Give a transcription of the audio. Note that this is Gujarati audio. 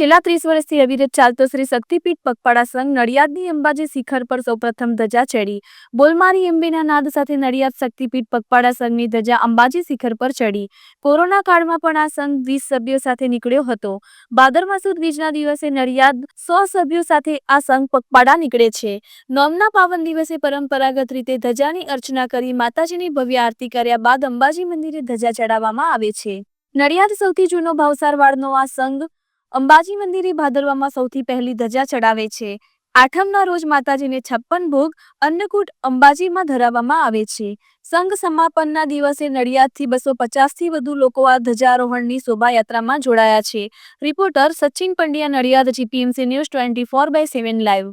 છેલ્લા ત્રીસ વર્ષથી અવિરત ચાલતો શ્રી શક્તિપીઠ પગપાળા સંઘ નડિયાદની અંબાજી શિખર પર સૌપ્રથમ ધજા ચડી. બોલમારી અંબેના નાદ સાથે નડિયાદ શક્તિપીઠ પગપાળા સંઘની ધજા અંબાજી શિખર પર ચડી. કોરોના કાળમાં પણ આ સંઘ વીસ સભ્યો સાથે નીકળ્યો હતો. ભાદરવા સુદ બીજના દિવસે નડિયાદ સો સભ્યો સાથે આ સંઘ પગપાળા નીકળે છે. નોમના પાવન દિવસે પરંપરાગત રીતે ધજાની અર્ચના કરી માતાજીની ભવ્ય આરતી કર્યા બાદ અંબાજી મંદિરે ધજા ચડાવવામાં આવે છે. નડિયાદ સૌથી જૂનો ભાવસારવાડનો આ સંઘ અંબાજી મંદિરે ભાદરવામાં સૌથી પહેલી ધજા ચડાવે છે. આઠમના રોજ માતાજીને છપ્પન ભોગ અન્નકૂટ અંબાજીમાં ધરાવવામાં આવે છે. સંઘ સમાપનના દિવસે નડિયાદથી બસો પચાસથી વધુ લોકો આ ધજારોહણની શોભાયાત્રામાં જોડાયા છે. Reporter Sachin Pandya, Nadiad, GPMC news twenty four by seven live.